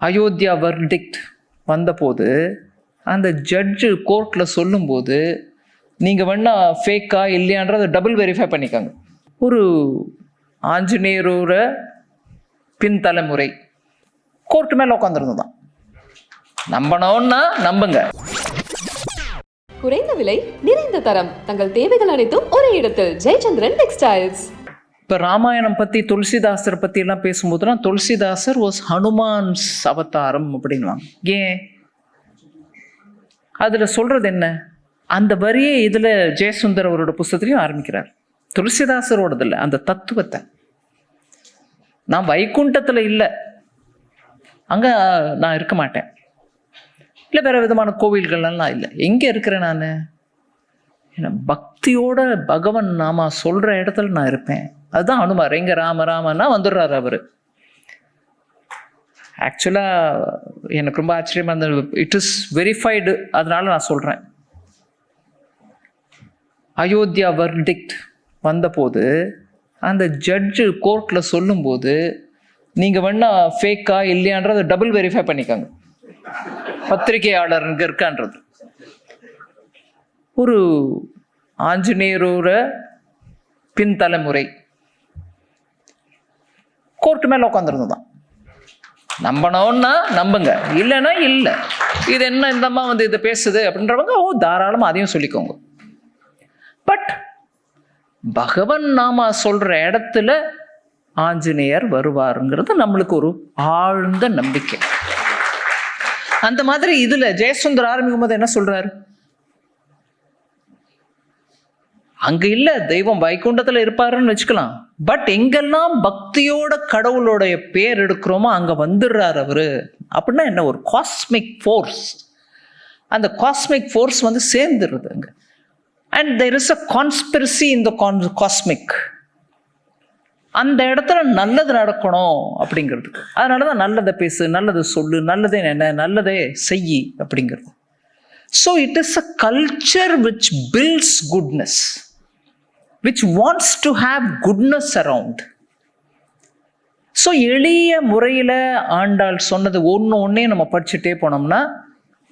Ayodhya verdict வந்தபோது அந்த judge கோர்ட்டில் சொல்லும்போது நீங்கள் வேணா ஃபேக்கா இல்லையான்றதை டபுள் வெரிஃபை பண்ணிக்கோங்க. ஒரு ஆஞ்சநேயரோட பின் தலைமுறை கோர்ட்டு மேலே உட்காந்துருந்துதான் நம்பணும்னா நம்புங்க. குறைந்த விலை நிறைந்த தரம். தங்கள் தேவைகள் அனைத்தும் ஒரே இடத்தில். ஜெயச்சந்திரன் டெக்ஸ்டைல்ஸ் இப்போ ராமாயணம் பற்றி துளசிதாசரை பற்றிலாம் பேசும்போதுலாம் துளசிதாசர் வாஸ் ஹனுமான்ஸ் அவதாரம் அப்படின்வாங்க ஏன்? அதில் சொல்கிறது என்ன? அந்த வரியே இதில் ஜெயசுந்தர் அவரோட புஸ்தத்துலையும் ஆரம்பிக்கிறார். துளசிதாசரோடது இல்லை அந்த தத்துவத்தை. நான் வைகுண்டத்தில் இல்லை. அங்கே நான் இருக்க மாட்டேன். இல்லை வேறு விதமான கோவில்கள்லாம் இல்லை. எங்கே இருக்கிறேன் நான்? ஏன்னா பக்தியோட பகவன் நாம சொல்கிற இடத்துல நான் இருப்பேன். அதுதான் அனுமார் எங்க ராம ராமன்னா வந்துடுறாரு அவர். ஆக்சுவலாக எனக்கு ரொம்ப ஆச்சரியமா இருந்தது. இட் இஸ் வெரிஃபைடு அதனால நான் சொல்கிறேன் அயோத்தியா வர்டிக்ட் வந்தபோது அந்த ஜட்ஜு கோர்ட்டில் சொல்லும்போது நீங்கள் வேணா ஃபேக்கா இல்லையான்றதை டபுள் வெரிஃபை பண்ணிக்கோங்க. பத்திரிகையாளர் இங்கே இருக்கான்றது. ஒரு ஆஞ்சநேயரோட பின் தலைமுறை கோர்ட்டு மேலே உட்காந்துருந்துதான் நம்பணும்னா நம்புங்க இல்லைன்னா இல்லை. இது என்ன இந்த அம்மா வந்து இதை பேசுது அப்படின்றவங்க ஓ தாராளமாக அதையும் சொல்லிக்கோங்க. பட் பகவன் நாம சொல்கிற இடத்துல ஆஞ்சநேயர் வருவாருங்கிறது நம்மளுக்கு ஒரு ஆழ்ந்த நம்பிக்கை. அந்த மாதிரி இதில் ஜெயசுந்தர் ஆரம்பிக்கும் போது என்ன சொல்கிறாரு அங்க இல்ல தெய்வம் வைகுண்டத்துல இருப்பாருன்னு வச்சுக்கலாம். பட் எங்கெல்லாம் பக்தியோட கடவுளோடைய பேர் எடுக்கிறோமோ அங்க வந்துடுறாரு அவரு. அப்படின்னா என்ன? ஒரு காஸ்மிக் ஃபோர்ஸ் அந்த காஸ்மிக் ஃபோர்ஸ் வந்து சேர்ந்துருது அங்க. And there is a conspiracy in the cosmic அந்த இடத்துல நல்லது நடக்கணும் அப்படிங்கிறதுக்கு. அதனால தான் நல்லதை பேசு நல்லதை சொல்லு நல்லதே என்ன நல்லதே செய் அப்படிங்கிறது. So it is a culture which builds goodness which wants to have goodness around so எளிய முறையில் ஆண்டாள் சொன்னது ஒன்று ஒன்றே நம்ம படிச்சுட்டே போனோம்னா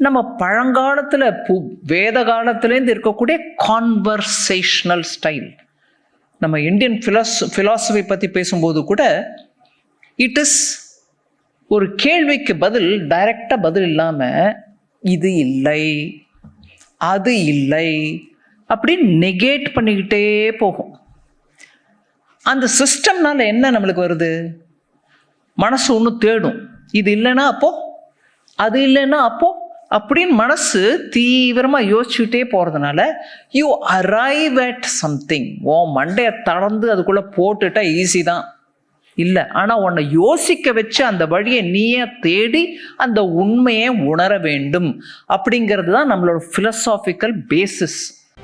நம்ம பழங்காலத்தில் பு வேத காலத்துலேருந்து இருக்கக்கூடிய கான்வர்சேஷனல் ஸ்டைல் நம்ம இந்தியன் ஃபிலாஸ் ஃபிலாசபி பற்றி பேசும்போது கூட இட் இஸ் ஒரு கேள்விக்கு பதில் டைரக்டாக பதில் இல்லாமல் இது இல்லை அது இல்லை அப்படின்னு நெகேட் பண்ணிக்கிட்டே போகும். அந்த சிஸ்டம்னால என்ன நம்மளுக்கு வருது? மனசு ஒன்று தேடும். இது இல்லைன்னா அப்போ? அது இல்லைன்னா அப்போ? அப்படின்னு மனசு தீவிரமாக யோசிச்சுக்கிட்டே போகிறதுனால யூ அரைவ் அட் சம்திங் ஓ மண்டையை தளர்ந்து அதுக்குள்ளே போட்டுட்டா ஈஸி தான். இல்லை ஆனால் உன்னை யோசிக்க வச்சு அந்த வழியை நீயே தேடி அந்த உண்மையை உணர வேண்டும். அப்படிங்கிறது தான் நம்மளோட ஃபிலசாஃபிக்கல் பேசிஸ்